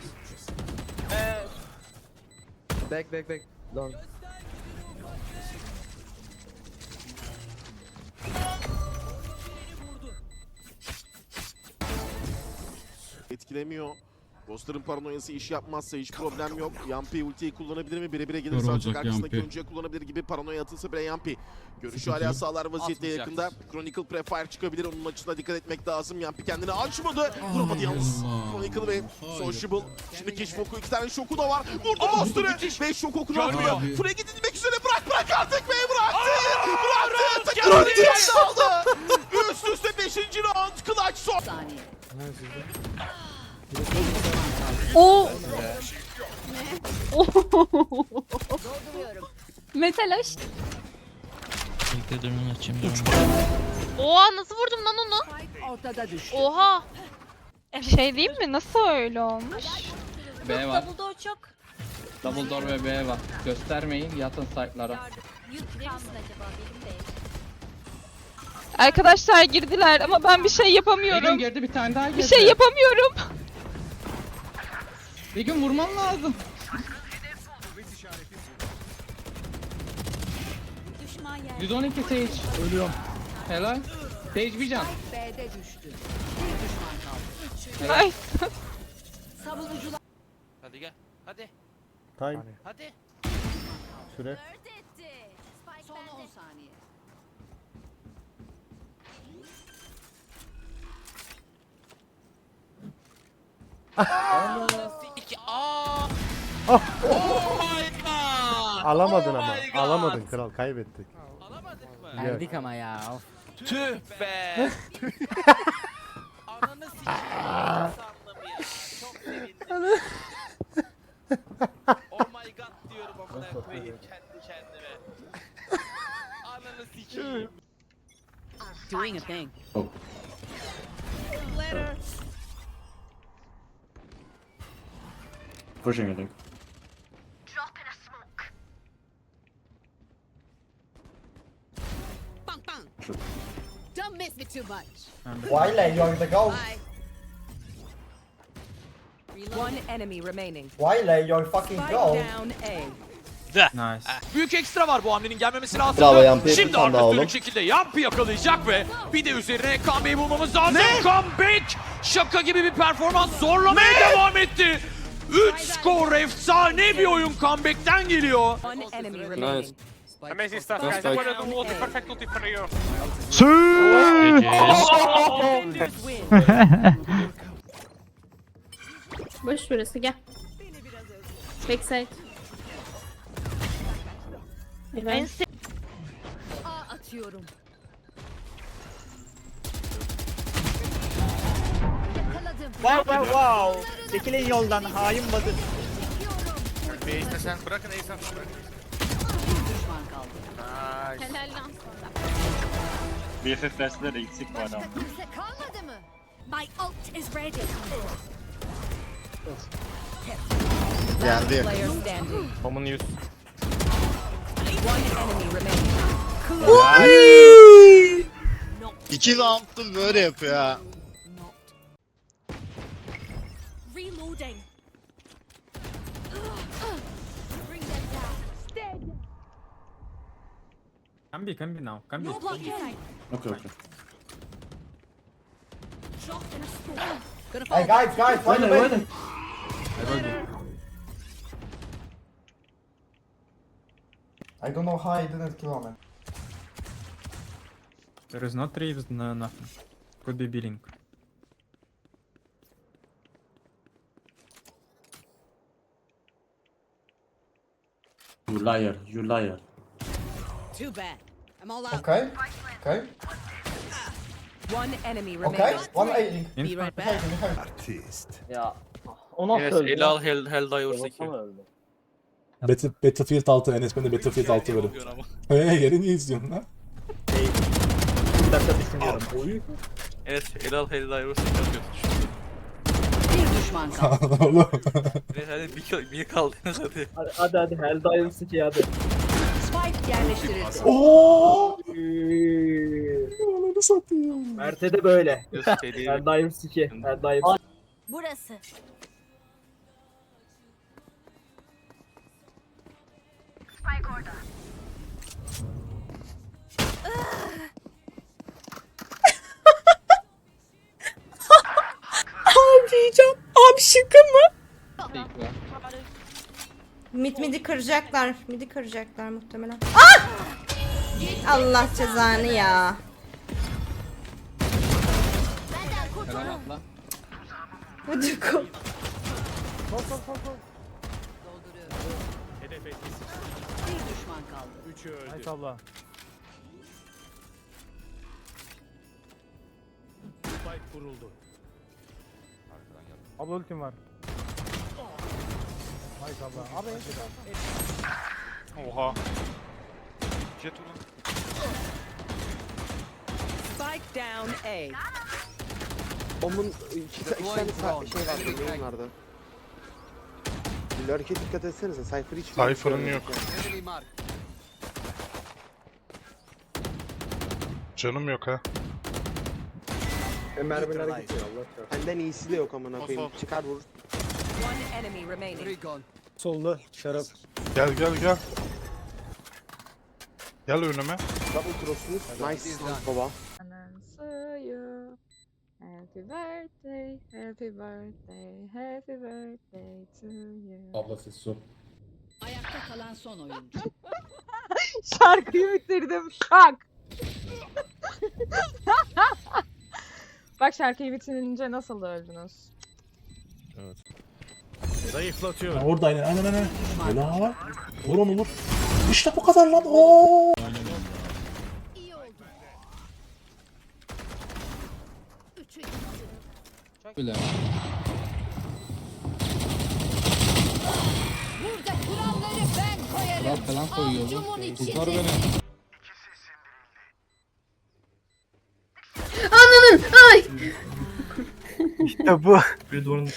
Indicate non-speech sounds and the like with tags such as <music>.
Nice. Back back back. Long. etkilemiyor. Ghoster'ın paranoyası iş yapmazsa hiç problem yok. Yampi ultiyi kullanabilir mi? Bire bire gelir. Doğru Sadece olacak karşısındaki Yampi. oyuncuya kullanabilir gibi paranoya atılsa bile Yampi. Görüşü Sıkıntı hala sağlar vaziyette yakında. Chronicle Prefire çıkabilir. Onun açısına dikkat etmek lazım. Yampi kendini açmadı. Vuramadı yalnız. Chronicle ve Hayır. Sociable. Şimdi keşif oku. iki tane şoku da var. Vurdu Ghoster'ı. Ve şok okunu Görmüyor. alıyor. Free gidilmek üzere. Bırak bırak artık be bıraktı. Bıraktı. Kendi aldı. Üst üste 5. round. Clutch son. saniye. O Dolduruyorum. Metalaş. Bekle durun açayım durun. Oha nasıl vurdum lan onu? Ortada düştü. Oha. Bir şey diyeyim mi? Nasıl öyle olmuş? B var. Double door çok. Double door ve B var. Göstermeyin yatın site'lara. Acaba benim. Arkadaşlar girdiler ama ben bir şey Bir gün yapamıyorum. girdi bir tane daha girdi. Bir şey yapamıyorum. Bir gün vurman lazım. Düşman yer. 112 Sage. Ölüyorum. Helal. Sage bir can. B'de düştü. Bir düşman kaldı. Ay. Savunucular <laughs> Hadi gel. Hadi. Time. Hadi. Süre. son 10 saniye. İki. Aa. Ah. Oh. Alamadın Oh ama. God. Alamadın kral kaybettik. Alamadık mı? Verdik ama ya. Of. Tüh be. <laughs> Ananı sikeyim. sandım ya. Çok sevindim. oh my god diyorum amına koyayım kendi kendime. Ananı sikeyim. Doing a thing. Pushing I think. Wiley, you're the goal. Bye. One enemy remaining. Wiley, you're fucking Spike goal. down A. Nice. Büyük ekstra var bu hamlenin gelmemesi lazım. Bravo Yampi, Şimdi arbitörlük oğlum. şekilde Yampi yakalayacak ve bir de üzerine comeback'i bulmamız lazım. Comeback! Şaka gibi bir performans zorlamaya devam etti. 3 skor efsane bir oyun comeback'ten geliyor. Remaining. Amazing stuff guys. On the perfect ulti for you. Win. Boş burası gel. Backside. En Evet. se- A atıyorum. Yakaladım. Wow wow wow. Çekilin yoldan hain badın. Bir düşman kaldı. Helal lan sana. BFF dersler eksik var ama. Kimse kalmadı mı? My ult is ready. Geldi. Player standing. Common use. One enemy remaining. İki round'dur böyle yapıyor ha. Can be, can be now. Can be. No blocking. Okay okay. Gonna Hey guys, guys, wait a minute. I don't know how I didn't kill him. There is no trees, no nothing. Could be billing. You liar, you liar. Too bad. I'm all out. Okay, okay, One enemy remaining. okay. One. Be right back. Me. Ya. O nasıl Evet, öldü? el al Hell, Helldivers 2. Babasına öldü. Battle, Battlefield 6 Enes ben de Battlefield 6 verim. Eee yeri niye izliyorsun lan? Bir dakika düşünüyorum. Oy. Evet, el al Helldivers 2 Bir düşman kaldı. <laughs> Oğlum. Evet, hadi bir, bir kaldınız hadi. Hadi hadi, hadi Helldivers 2 hadi. Spike yerleştirildi. Oo! Ee, ananı. Mert'e de böyle. Her daim siki. Her daim Burası. Spike orada. Ah! <laughs> Ağlayacağım. Abi şaka mı? Mid midi kıracaklar. Midi kıracaklar muhtemelen. Ah! Allah cezanı ya. Hadi ko. Hedef etkisiz. Bir düşman kaldı. Üçü öldü. Spike kuruldu. Abla ultim var. Oha. Spike down A. Onun iki, iki tane sa- şey vardı, neyin vardı? Lurk'e dikkat etsenize, Cypher hiç Cypher'ın yok. Canım yok ha. E, mermiler gidiyor Allah çarpsın. Benden iyisi de yok amına koyayım. Çıkar vur. One enemy remaining. Solda şarap. Gel gel gel. Gel önüme. Double cross'unuz. Nice baba. Happy birthday, happy birthday, happy birthday to you. Abla siz su. Ayakta kalan son oyuncu. <laughs> Şarkıyı bitirdim. Şak. <laughs> Bak şarkıyı bitirince nasıl öldünüz? Zayıflatıyorum. Ha, orada aynen aynen aynen. Helal. Vur onu vur. İşte bu kadar lan. Oo. İyi oldu. Üçü Burada kuralları ben koyarım. falan koyuyor. Kurtar beni. Ananın ay. İşte bu. Bir duvarın